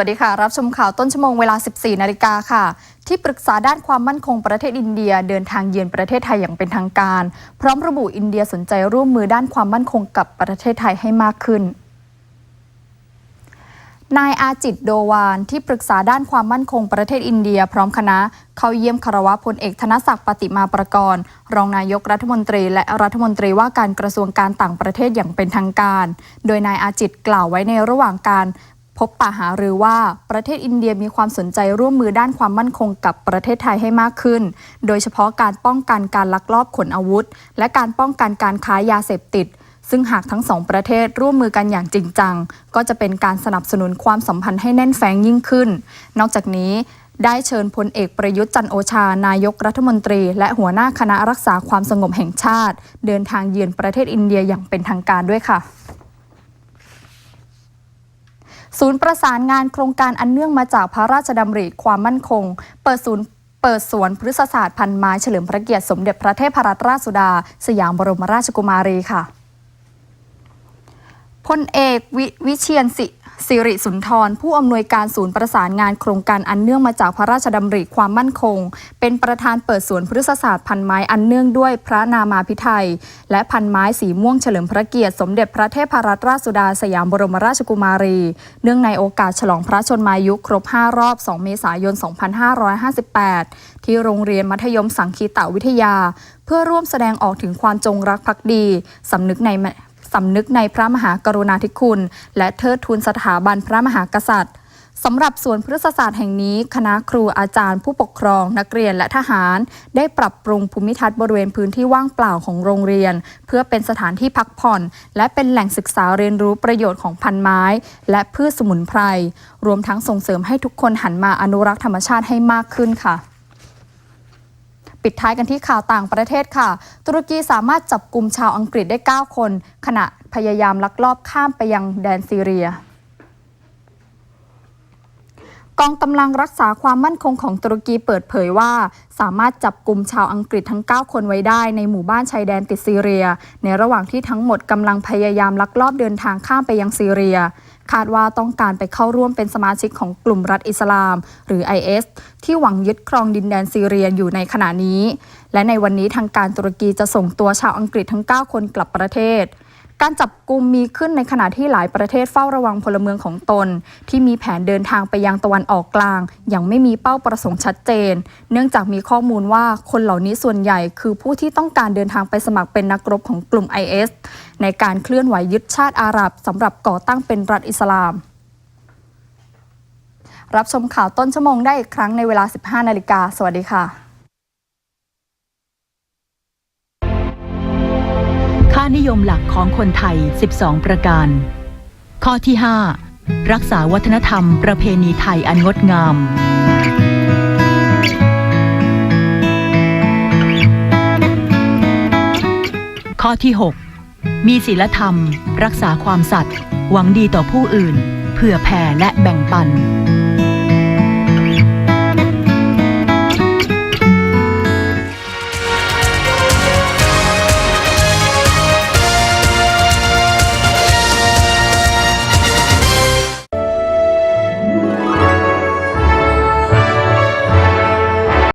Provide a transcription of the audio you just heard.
วัสดีค่ะ รับชมข่าวต้นชั่วโมงเวลา 14 นาฬิกาค่ะ ที่ปรึกษาด้านความมั่นคงประเทศอินเดีย เดินทางเยือนประเทศไทยอย่างเป็นทางการ พร้อมระบุอินเดียสนใจร่วมมือด้านความมั่นคงกับประเทศไทยให้มากขึ้นนายอาจิตโดวานที่ปรึกษาด้านความมั่นคงประเทศอินเดีย พร้อมคณะ เข้าเยี่ยมคารวะพลเอกธนศักดิ์ปฏิมาประกรณ์ รองนายกรัฐมนตรี และรัฐมนตรีว่าการกระทรวงการต่างประเทศอย่างเป็นทางการ โดยนายอาจิตกล่าวไว้ในระหว่างการ พบปะหารือว่าประเทศอินเดียมีความสนใจร่วมมือด้านความมั่นคงกับประเทศไทยให้มากขึ้น โดยเฉพาะการป้องกันการลักลอบขนอาวุธ และการป้องกันการค้ายาเสพติด ซึ่งหากทั้งสองประเทศร่วมมือกันอย่างจริงจัง ก็จะเป็นการสนับสนุนความสัมพันธ์ให้แน่นแฟ้งยิ่งขึ้น นอกจากนี้ได้เชิญพลเอกประยุทธ์จันโอชา นายกรัฐมนตรี และหัวหน้าคณะรักษาความสงบแห่งชาติ เดินทางเยือนประเทศอินเดียอย่างเป็นทางการด้วยค่ะ ศูนย์ประสานงานโครงการอันเนื่องมาจากพระราชดำริความมั่นคง เปิดศูนย์เปิดสวนพฤกษศาสตร์พันไม้เฉลิมพระเกียรติสมเด็จพระเทพรัตนราชสุดา สยามบรมราชกุมารีค่ะพลเอกววิเชียนสิ สิริสุนทร ผู้อำนวยการศูนย์ประสานงานโครงการอันเนื่องมาจากพระราชดำริความมั่นคง เป็นประธานเปิดสวนพฤกษศาสตร์พันไม้อันเนื่องด้วยพระนามาพิไทย และพันไม้สีม่วงเฉลิมพระเกียรติสมเด็จพระเทพรัตนราชสุดาสยามบรมราชกุมารี เนื่องในโอกาสฉลองพระชนมายุครบ 5 รอบ 2 เมษายน 2558 ที่โรงเรียนมัธยมสังคีตวิทยา เพื่อร่วมแสดงออกถึงความจงรักภักดีสำนึกใน สำนึกในพระมหากรุณาธิคุณ และเทิดทูนสถาบันพระมหากษัตริย์สำหรับสวนพฤกษศาสตร์แห่งนี้คณะครูอาจารย์ผู้ปกครอง นักเรียนและทหาร ได้ปรับปรุงภูมิทัศน์บริเวณพื้นที่ว่างเปล่าของโรงเรียน เพื่อเป็นสถานที่พักผ่อน และเป็นแหล่งศึกษาเรียนรู้ประโยชน์ของพันไม้ และพืชสมุนไพรรวมทั้งส่งเสริมให้ทุกคนหันมาอนุรักษ์ธรรมชาติให้มากขึ้นค่ะ ปิดท้ายกันที่ข่าวต่างประเทศค่ะ ตุรกีสามารถจับกลุ่มชาวอังกฤษได้ 9 คน ขณะพยายามลักลอบข้ามไปยังแดนซีเรียกองกำลังรักษาความมั่นคงของตุรกีเปิดเผยว่า สามารถจับกลุ่มชาวอังกฤษทั้ง 9 คนไว้ได้ในหมู่บ้านชายแดนติดซีเรีย ในระหว่างที่ทั้งหมดกำลังพยายามลักลอบเดินทางข้ามไปยังซีเรีย คาดว่าต้องการไปเข้าร่วมเป็นสมาชิกของกลุ่มรัฐอิสลาม หรือ IS ที่หวังยึดครองดินแดนซีเรียอยู่ในขณะนี้ และในวันนี้ทางการตุรกีจะส่งตัวชาวอังกฤษทั้ง 9 คนกลับประเทศ การจับกลุ่มมีขึ้นในขณะที่หลายประเทศเฝ้าระวังพลเมืองของตน ที่มีแผนเดินทางไปยังตะวันออกกลางอย่างไม่มีเป้าประสงค์ชัดเจน เนื่องจากมีข้อมูลว่าคนเหล่านี้ส่วนใหญ่คือผู้ที่ต้องการเดินทางไปสมัครเป็นนักรบของกลุ่ม IS ในการเคลื่อนไหวยึดชาติอาหรับสำหรับก่อตั้งเป็นรัฐอิสลาม รับชมข่าวต้นชั่วโมงได้อีกครั้งในเวลา 15 นาฬิกาสวัสดีค่ะ นิยมหลักของคนไทย 12 ประการ ข้อที่ 5 รักษาวัฒนธรรมประเพณีไทยอันงดงาม ข้อที่ 6 มีศีลธรรม รักษาความสัตย์หวังดีต่อผู้อื่น เผื่อแผ่และแบ่งปัน